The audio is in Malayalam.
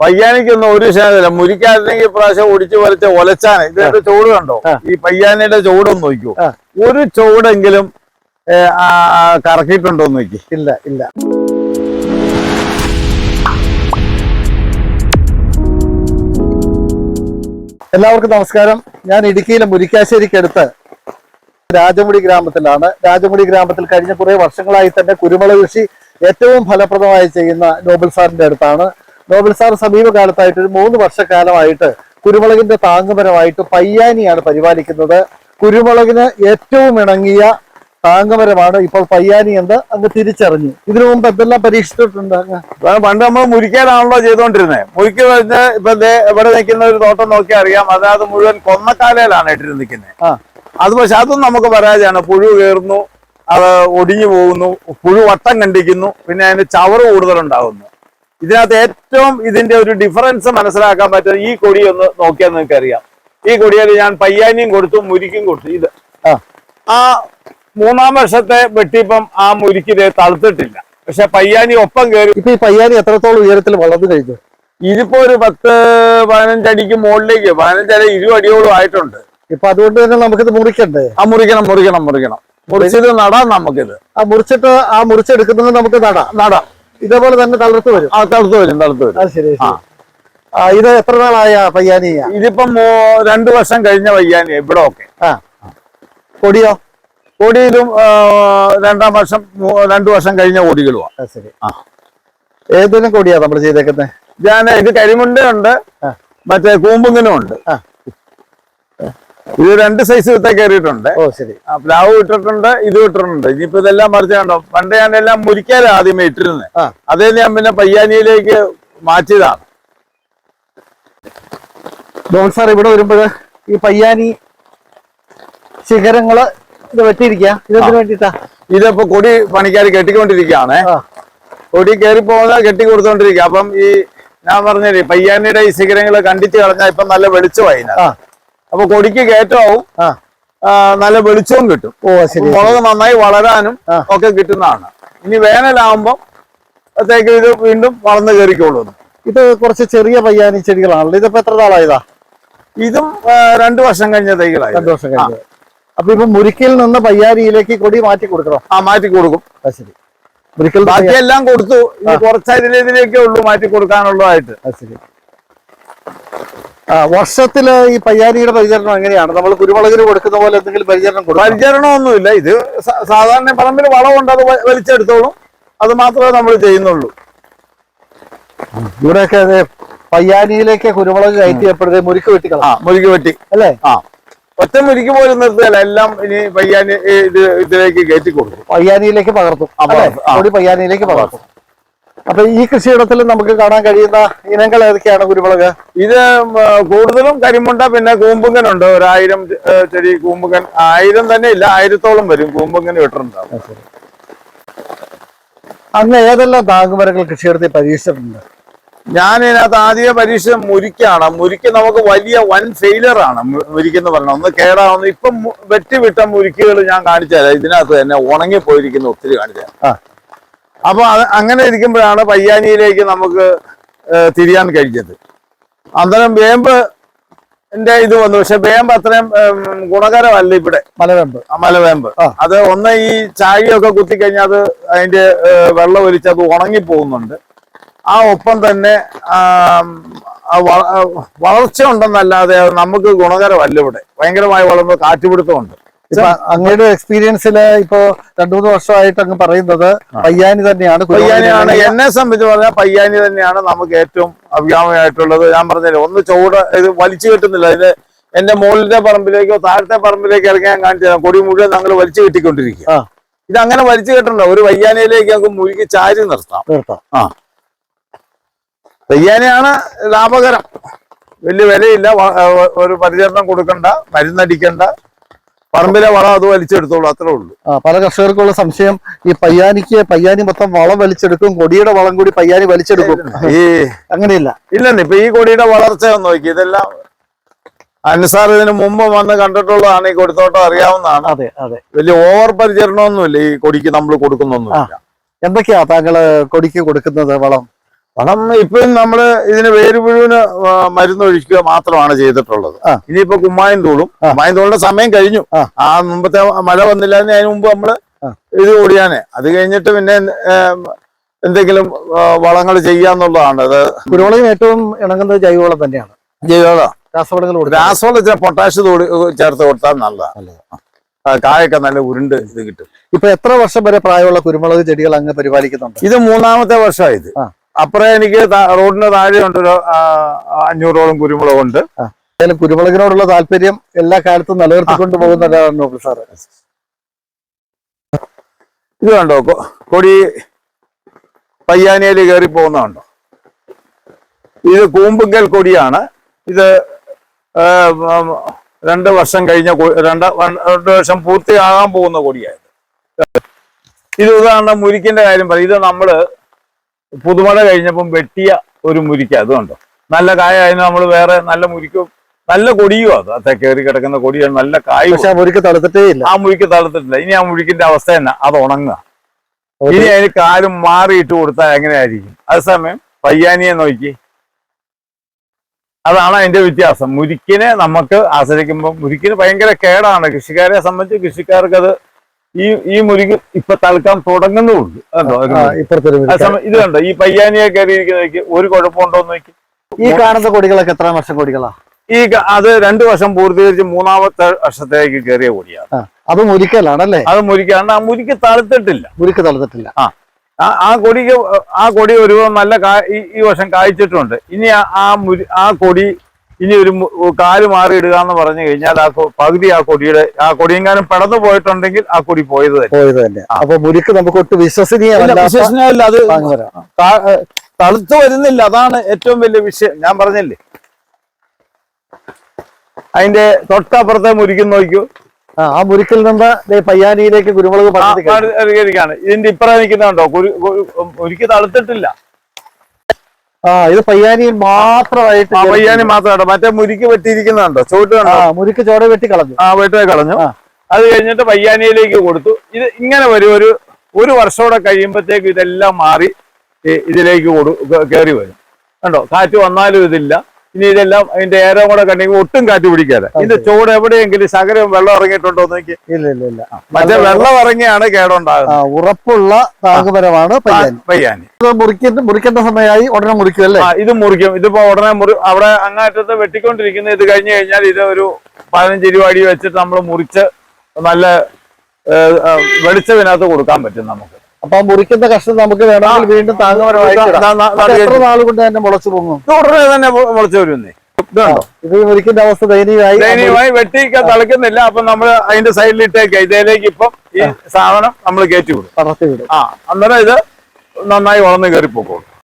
പയ്യാനിക്കൊന്നും ഒരു ശേഖരം മുരിക്കായിരുന്നെങ്കിൽ പ്രാവശ്യം ഒടിച്ചു വലിച്ച ഒലച്ചാണ്. ഇതിന്റെ ചോട് കണ്ടോ? ഈ പയ്യാനിയുടെ ചൂടൊന്ന് നോക്കൂ ഒരു ചോടെങ്കിലും കറക്കിയിട്ടുണ്ടോ എന്ന് നോക്കി. ഇല്ല ഇല്ല. എല്ലാവർക്കും നമസ്കാരം. ഞാൻ ഇടുക്കിയിലെ മുരിക്കാശ്ശേരിക്കടുത്ത് രാജമുടി ഗ്രാമത്തിലാണ്. രാജമുടി ഗ്രാമത്തിൽ കഴിഞ്ഞ കുറെ വർഷങ്ങളായി തന്നെ കുരുമുളക് കൃഷി ഏറ്റവും ഫലപ്രദമായി ചെയ്യുന്ന നോബൽ സാറിന്റെ അടുത്താണ്. നോബൽ സാർ സമീപകാലത്തായിട്ട് ഒരു മൂന്ന് വർഷക്കാലമായിട്ട് കുരുമുളകിന്റെ താങ്ങുമരമായിട്ട് പയ്യാനിയാണ് പരിപാലിക്കുന്നത്. കുരുമുളകിന് ഏറ്റവും ഇണങ്ങിയ താങ്ങുമരമാണ് ഇപ്പോൾ പയ്യാനി എന്ന് അങ്ങ് തിരിച്ചറിഞ്ഞു. ഇതിനു മുമ്പ് എന്തെല്ലാം പരീക്ഷിച്ചിട്ടുണ്ട് പണ്ട് നമ്മൾ മുരിക്കാനാണല്ലോ ചെയ്തുകൊണ്ടിരുന്നത് മുരിക്ക് വെച്ച് ഇപ്പൊ ദേ ഇവിടെ നിൽക്കുന്ന ഒരു തോട്ടം നോക്കിയാൽ അറിയാം. അതായത് മുഴുവൻ കൊന്നക്കാലയിലാണ് ഇട്ടിട്ട് നിൽക്കുന്നത് ആ. അത് പക്ഷെ അതും നമുക്ക് പരാജയമാണ്. പുഴു കയറുന്നു അത് ഒടിഞ്ഞു പോകുന്നു പുഴു വട്ടം കണ്ടിക്കുന്നു പിന്നെ അതിന് ചവറ് കൂടുതലുണ്ടാകുന്നു. ഇതിനകത്ത് ഏറ്റവും ഇതിന്റെ ഒരു ഡിഫറൻസ് മനസ്സിലാക്കാൻ പറ്റുന്ന ഈ കൊടി ഒന്ന് നോക്കിയാൽ നിങ്ങൾക്ക് അറിയാം ഈ കൊടിയിൽ ഞാൻ പയ്യാനിയും കൊടുത്തു മുരിക്കും കൊടുത്തു. ഇത് ആ. മൂന്നാം വർഷത്തെ വെട്ടിപ്പം ആ മുരിക്കിത് തളുത്തിട്ടില്ല പക്ഷെ പയ്യാനി ഒപ്പം കയറി ഇപ്പൊ ഈ പയ്യാനി എത്രത്തോളം ഉയരത്തിൽ വളർന്നു കഴിഞ്ഞു? ഇതിപ്പോ ഒരു പത്ത് പതിനഞ്ചടിക്ക് മുകളിലേക്ക് പതിനഞ്ചര ഇരുപടിയോളം ആയിട്ടുണ്ട്. ഇപ്പൊ അതുകൊണ്ട് തന്നെ നമുക്കിത് മുറിക്കണ്ടേ? ആ മുറിക്കണം മുറിക്കണം മുറിക്കണം. മുറിച്ചിട്ട് നടാം നമുക്കിത്. ആ മുറിച്ചിട്ട് ആ മുറിച്ചെടുക്കുന്നത് നമുക്ക് നടാം. നടാം. ഇതേപോലെ തന്നെ തളർത്ത് വരും. ആ തളർത്ത് വരും തളർത്ത് വരും. അത് ശരി ആ. ഇത് എത്ര നാളായ പയ്യാനി? ഇതിപ്പം രണ്ടു വർഷം കഴിഞ്ഞ പയ്യാനി ഇവിടെ ഒക്കെ. ആ. കൊടിയോ കൊടിയിലും രണ്ടാം വർഷം രണ്ടു വർഷം കഴിഞ്ഞ കൊടികളുമാണ് ശരി. ആ. ഏതെങ്കിലും കൊടിയാ നമ്മൾ ചെയ്തേക്കുന്നത് ഞാൻ ഇത് കരിമുണ്ടുണ്ട്. മറ്റേ കൂമ്പുങ്ങനും ഉണ്ട് ആ. ഇത് രണ്ട് സൈസ് വിത്ത കയറിയിട്ടുണ്ട്. ഓ ശരി. പ്ലാവ് ഇട്ടിട്ടുണ്ട് ഇത് ഇട്ടിട്ടുണ്ട്. ഇനിയിപ്പോ ഇതെല്ലാം മറിച്ച് കണ്ടോ? പണ്ട് ഞാൻ എല്ലാം മുരിക്കാലാണ് ആദ്യമേ ഇട്ടിരുന്നത് അതേ ഞാൻ പിന്നെ പയ്യാനിയിലേക്ക് മാറ്റിയതാണ് ഡോൺ സാർ ഇവിടെ വരുമ്പോൾ ഈ പയ്യാനി ശിഖരങ്ങൾ ഇത് വെട്ടിയിരിക്കുക ഇതെന്തിനു വേണ്ടിട്ടാ ഇതിപ്പോ കൊടി പണിക്കാർ കെട്ടിക്കൊണ്ടിരിക്കുകയാണ്. കൊടി കയറി പോകുന്ന കെട്ടി കൊടുത്തോണ്ടിരിക്കുക. അപ്പം ഈ ഞാൻ പറഞ്ഞില്ലേ പയ്യാനിയുടെ ഈ ശിഖരങ്ങൾ കണ്ടിച്ച് കളഞ്ഞാൽ ഇപ്പൊ നല്ല വെളിച്ചമായി അപ്പൊ കൊടിക്ക് കയറ്റവും നല്ല വെളിച്ചവും കിട്ടും. ഓ ശരി മുളക് നന്നായി വളരാനും. ഒക്കെ കിട്ടുന്നതാണ്. ഇനി വേനലാകുമ്പോൾ അത്തേക്ക് ഇത് വീണ്ടും വളർന്നു കയറിക്കോളൂ ഇത് കുറച്ച് ചെറിയ പയ്യാനി ചെടികളാണല്ലോ. ഇതിപ്പോ എത്ര നാളായതാ? ഇതും രണ്ടു വർഷം കഴിഞ്ഞ തൈകളായി. രണ്ടു വർഷം കഴിഞ്ഞത് അപ്പൊ ഇപ്പൊ മുരിക്കിൽ നിന്ന് പയ്യാരിയിലേക്ക് കൊടി മാറ്റി കൊടുക്കണം. ആ മാറ്റി കൊടുക്കും. ശരി. മുരിക്കൽ ബാക്കിയെല്ലാം കൊടുത്തു. കുറച്ച് ഉള്ളൂ മാറ്റി കൊടുക്കാനുള്ളതായിട്ട്. ശരി. വർഷത്തിൽ ഈ പയ്യാനിയുടെ പരിചരണം എങ്ങനെയാണ്? നമ്മൾ കുരുമുളകിന് കൊടുക്കുന്ന പോലെ എന്തെങ്കിലും പരിചരണം കൊടുക്കും പരിചരണമൊന്നുമില്ല. ഇത് സാധാരണ പറമ്പിൽ വളമുണ്ട് അത് വലിച്ചെടുത്തോളും. അത് മാത്രമേ നമ്മൾ ചെയ്യുന്നുള്ളൂ. ഇവിടെയൊക്കെ അതെ പയ്യാനിയിലേക്ക് കുരുമുളക് കയറ്റിയപ്പോഴത്തെ മുരുക്ക് വെട്ടി ആ മുരുക്ക് വെട്ടി. അല്ലേ? ആ. ഒറ്റ മുരുക്ക് പോലും നിർത്തുകയല്ല എല്ലാം ഇനി പയ്യാനി ഇത് ഇതിലേക്ക് കയറ്റി കൊടുക്കും. പയ്യാനിയിലേക്ക്? പകർത്തും. പയ്യാനിയിലേക്ക് പകർത്തും. അപ്പൊ ഈ കൃഷിയിടത്തിൽ നമുക്ക് കാണാൻ കഴിയുന്ന ഇനങ്ങൾ ഏതൊക്കെയാണ് കുരുമുളക്? ഇത് കൂടുതലും കരിമുണ്ട പിന്നെ കൂമ്പുങ്ങനുണ്ട് ഒരായിരം ചെടി കൂമ്പുങ്ങൻ ആയിരം തന്നെ ഇല്ല ആയിരത്തോളം വരും കൂമ്പുങ്ങൻ ഇട്ടിട്ടുണ്ടാവും. അങ്ങ് ഏതെല്ലാം താങ്ങുമരങ്ങൾ കൃഷിയിടത്തിൽ പരീക്ഷിച്ചിട്ടുണ്ട്? ഞാൻ ഇതിനകത്ത് ആദ്യം പരീക്ഷ മുരിക്കാണ്. മുരിക്ക് നമുക്ക് വലിയ വൻ ഫെയിലർ ആണ് മുരിക്കെന്ന് പറഞ്ഞാൽ. ഒന്ന് കേടാവുന്ന ഇപ്പം വെട്ടിവിട്ട മുരിക്കുകൾ ഞാൻ കാണിച്ചുതരാം. ഇതിനകത്ത് തന്നെ ഉണങ്ങി പോയിരിക്കുന്ന ഒത്തിരി കാണിച്ചുതരാം. ആ. അപ്പൊ അങ്ങനെ ഇരിക്കുമ്പോഴാണ് പയ്യാനിയിലേക്ക് നമുക്ക് തിരിയാൻ കഴിഞ്ഞത്. അന്നേരം വേമ്പ് എന്റെ ഇത് വന്നു. പക്ഷെ വേമ്പ് അത്രയും ഗുണകരമല്ല ഇവിടെ. മലവേമ്പ്. മലവേമ്പ്. അത് ഒന്ന് ഈ ചാഴിയൊക്കെ കുത്തിക്കഴിഞ്ഞാൽ അത് അതിന്റെ വെള്ളം ഒലിച്ച് അത് ഉണങ്ങി പോകുന്നുണ്ട് ആ ഒപ്പം തന്നെ വളർച്ച ഉണ്ടെന്നല്ലാതെ നമുക്ക് ഗുണകരമല്ല ഇവിടെ. ഭയങ്കരമായി വളർന്ന് കാറ്റുപിടുത്തമുണ്ട്. അങ്ങയുടെ എക്സ്പീരിയൻസിൽ ഇപ്പോ രണ്ടു മൂന്ന് വർഷമായിട്ട് അങ്ങ് പറയുന്നത് പയ്യാനി തന്നെയാണ് പയ്യാനിയാണ്. എന്നെ സംബന്ധിച്ച് പറഞ്ഞാൽ പയ്യാനി തന്നെയാണ് നമുക്ക് ഏറ്റവും അഭികാമ്യമായിട്ടുള്ളത്. ഞാൻ പറഞ്ഞില്ലേ ഒന്ന് ചൂട് ഇത് വലിച്ചു കിട്ടുന്നില്ല. ഇത് എന്റെ മുകളിലെ പറമ്പിലേക്കോ താഴത്തെ പറമ്പിലേക്കോ ഇറങ്ങി ഞാൻ കാണിച്ചു തരാം. കൊടി മുഴുവൻ ഞങ്ങൾ വലിച്ചു കെട്ടിക്കൊണ്ടിരിക്കുക. ഇത് അങ്ങനെ വലിച്ചു കെട്ടണ്ട. ഒരു വയ്യാനയിലേക്ക് നമുക്ക് മുഴുകി ചാരി നിർത്താം. നിർത്താം. വയ്യാനയാണ് ലാഭകരം. വലിയ വിലയില്ല. ഒരു പരിചരണം കൊടുക്കണ്ട മരുന്നടിക്കണ്ട. പറമ്പിലെ വളം അത് വലിച്ചെടുത്തോളൂ അത്രേ ഉള്ളൂ. ആ, പല കർഷകർക്കുള്ള സംശയം ഈ പയ്യാനിക്ക് പയ്യാനി മൊത്തം വളം വലിച്ചെടുക്കും കൊടിയുടെ വളം കൂടി പയ്യാനി വലിച്ചെടുക്കും. ഈ അങ്ങനെയില്ല. ഇല്ലെന്ന് ഇപ്പൊ ഈ കൊടിയുടെ വളർച്ച നോക്കി ഇതെല്ലാം അനുസാർ ഇതിന് മുമ്പ് വന്ന് കണ്ടിട്ടുള്ളതാണ് ഈ കൊടിത്തോട്ടം അറിയാവുന്നതാണ്. അതെ അതെ. വലിയ ഓവർ പരിചരണമൊന്നുമില്ല ഈ കൊടിക്ക് നമ്മൾ കൊടുക്കുന്നൊന്നുമില്ല. എന്തൊക്കെയാ താങ്കൾ കൊടിക്ക് കൊടുക്കുന്നത് വളം? വളം ഇപ്പം നമ്മൾ ഇതിന് വേരുപുഴുവിന് മരുന്നൊഴിക്കുക മരുന്ന് ഒഴിക്കുക മാത്രമാണ് ചെയ്തിട്ടുള്ളത്. ഇനിയിപ്പോ കുമ്മായം തൂളും. കുമ്മായം തൂളിന്റെ സമയം കഴിഞ്ഞു. ആ. മുമ്പത്തെ മഴ വന്നില്ല അതിന് മുമ്പ് നമ്മൾ. ഇത് ഓടിയാനെ. അത് കഴിഞ്ഞിട്ട് പിന്നെ എന്തെങ്കിലും വളങ്ങൾ ചെയ്യാന്നുള്ളതാണ് അത് കുരുവളയും ഏറ്റവും ഇണങ്ങുന്നത് ജൈവവളം തന്നെയാണ്. ജൈവവളം. രാസവളങ്ങൾ കൊടുക്കുക. രാസവളം ഇച്ചിരി പൊട്ടാഷ് തോടി ചേർത്ത് കൊടുത്താൽ നല്ലതാണ് കായൊക്കെ നല്ല ഉരുണ്ട് ഇത് കിട്ടും. ഇപ്പൊ എത്ര വർഷം വരെ പ്രായമുള്ള കുരുമുളക് ചെടികൾ അങ്ങ് പരിപാലിക്കുന്നുണ്ട്? ഇത് മൂന്നാമത്തെ വർഷമാണ് ഇത്. അപ്പുറം എനിക്ക് റോഡിന്റെ റോഡിന് താഴെ ഉണ്ട് ഒരു അഞ്ഞൂറോളം കുരുമുളകുണ്ട്. എന്തായാലും കുരുമുളകിനോടുള്ള താല്പര്യം എല്ലാ കാലത്തും നിലനിർത്തിക്കൊണ്ട് പോകുന്ന ഒരാളാണ് നോബിൾ സാറ്. ഇത് കണ്ടോ കൊടി പയ്യാനിയിൽ കയറി പോകുന്നതുണ്ടോ ഇത് കൂമ്പുങ്കൽ കൊടിയാണ്. ഇത് രണ്ട് വർഷം കഴിഞ്ഞ രണ്ട് രണ്ട് വർഷം പൂർത്തിയാകാൻ പോകുന്ന കൊടിയായത്. ഇത് ഉദാഹരണം മുരിക്കിന്റെ കാര്യം പറയും. ഇത് നമ്മൾ പുതുമഴ കഴിഞ്ഞപ്പം വെട്ടിയ ഒരു മുരിക്ക അതുകൊണ്ടോ കണ്ടോ നല്ല കായ അതിന് നമ്മൾ വേറെ നല്ല മുരിക്കും നല്ല കൊടിയും അത്. അത്ര കയറി കിടക്കുന്ന കൊടിയാണ് നല്ല കായ. പക്ഷെ ആ മുരിക്ക് തളുത്തിട്ടേ ഇല്ല. ആ മുരിക്ക് തളർത്തിട്ടില്ല. ഇനി ആ മുരിക്കിന്റെ അവസ്ഥ തന്നെ അത് ഉണങ്ങുക. ഇനി അതിന് കാലും മാറിയിട്ട് കൊടുത്താൽ എങ്ങനെയായിരിക്കും? അതേസമയം പയ്യാനിയെ നോക്കി. അതാണ് അതിന്റെ വ്യത്യാസം. മുരിക്കിനെ നമുക്ക് ആശ്രയിക്കുമ്പോൾ മുരിക്കിന് ഭയങ്കര കേടാണ്. കൃഷിക്കാരെ സംബന്ധിച്ച് കൃഷിക്കാർക്ക് അത് ഈ ഈ മുരുകൻ ഇപ്പൊ തളുക്കാൻ. അതേസമയം ഇത് കണ്ടോ? ഈ പയ്യാനിയെ കയറിയിരിക്കുന്ന ഒരു കുഴപ്പമുണ്ടോ എന്ന് നോക്കി. ഈ കാണുന്ന കൊടികളൊക്കെ എത്ര വർഷം കൊടികളാ? ഈ അത് രണ്ടു വർഷം പൂർത്തീകരിച്ച് മൂന്നാമത്തെ വർഷത്തേക്ക് കയറിയ കൊടിയാണ്. അത് മുരിക്കലാണല്ലേ? അത് മുരിക്കാണ് ആ മുരിക്ക് തളുത്തിട്ടില്ല മുരിക്ക് തളുത്തിട്ടില്ല ആ ആ കൊടിക്ക് ആ കൊടി ഒരു നല്ല ഈ വർഷം കായ്ച്ചിട്ടുണ്ട്. ഇനി ആ മുരി ആ കൊടി ഇനി ഒരു കാൽ മാറി ഇടുക എന്ന് പറഞ്ഞു കഴിഞ്ഞാൽ ആ പകുതി ആ കൊടിയുടെ ആ കൊടിയെങ്ങാനും പടന്നു പോയിട്ടുണ്ടെങ്കിൽ ആ കൊടി പോയത് പോയത് തന്നെ. അപ്പൊ മുരുക്ക് നമുക്ക് ഒട്ടും ഇല്ല, വിശ്വസനീയമല്ലാത്ത അത് തളുത്ത് വരുന്നില്ല. അതാണ് ഏറ്റവും വലിയ വിഷയം. ഞാൻ പറഞ്ഞില്ലേ? അതിന്റെ തൊട്ടപ്പുറത്തെ മുരിക്കും നോക്കൂ. ആ, മുരുക്കിൽ നിന്ന് പയ്യാനിയിലേക്ക് കുരുമുളക് ഇതിന്റെ ഇപ്പറ നിൽക്കുന്നുണ്ടോ? മുരിക്ക് തളുത്തിട്ടില്ല ആ ഇത് പയ്യാനിയിൽ മാത്രമായിട്ട് പയ്യാനി മാത്രമായിട്ട്. മറ്റേ മുരിക്ക് വെട്ടിയിരിക്കുന്നുണ്ടോ? ചോട്ട് കണ്ടോ? മുരിക്ക് ചോട വെട്ടി കളഞ്ഞു. ആ വെട്ടി കളഞ്ഞു. അത് കഴിഞ്ഞിട്ട് പയ്യാനിയിലേക്ക് കൊടുത്തു. ഇത് ഇങ്ങനെ വരും. ഒരു ഒരു വർഷത്തോടെ കഴിയുമ്പോഴത്തേക്ക് ഇതെല്ലാം മാറി ഇതിലേക്ക് കൊടു കയറി വരും. കണ്ടോ? കാറ്റ് വന്നാലും ഇതില്ല. ഇനി ഇതെല്ലാം അതിന്റെ ഏരോ കൂടെ കണ്ടെങ്കിൽ ഒട്ടും കാറ്റ് പിടിക്കാതെ. ഇതിന്റെ ചൂട് എവിടെയെങ്കിലും ശകലം വെള്ളം ഇറങ്ങിയിട്ടുണ്ടോ നോക്കി. ഇല്ല ഇല്ല ഇല്ല. മറ്റേ വെള്ളം ഇറങ്ങിയാണ് കേടുണ്ടാകുന്നത്. ഉറപ്പുള്ള പയ്യാനി. ഇത് മുറിക്കേണ്ട സമയമായി ഉടനെ മുറിക്കും അല്ലേ? ഇത് മുറിക്കും. ഇതിപ്പോ ഉടനെ മുറി അവിടെ അങ്ങാറ്റത്ത് വെട്ടിക്കൊണ്ടിരിക്കുന്ന ഇത് കഴിഞ്ഞു കഴിഞ്ഞാൽ ഇത് ഒരു പതിനഞ്ച് രൂപ വെച്ചിട്ട് നമ്മൾ മുറിച്ച് നല്ല വെളിച്ചതിനകത്ത് കൊടുക്കാൻ പറ്റും നമുക്ക്. അപ്പൊ ആ മുറിക്കുന്ന കഷ്ണം നമുക്ക് വേണമെങ്കിൽ വീണ്ടും എത്ര നാൾ കൊണ്ട് തന്നെ മുളച്ചു പൊങ്ങും? ഉടനെ തന്നെ മുളച്ചു വരുന്നേ ഇത് മുറിക്കുന്ന അവസ്ഥ ദയനീയമായി ദയനീയമായി വെട്ടിക്കാൻ തളിക്കുന്നില്ല. അപ്പൊ നമ്മൾ അതിന്റെ സൈഡിലിട്ടേക്ക് ഇതിലേക്ക് ഇപ്പം ഈ സാധനം നമ്മൾ കയറ്റി വിടും. പടർത്തി വിടും. ആ അന്നേരം ഇത് നന്നായി വളർന്ന് കയറി പോക്കോളും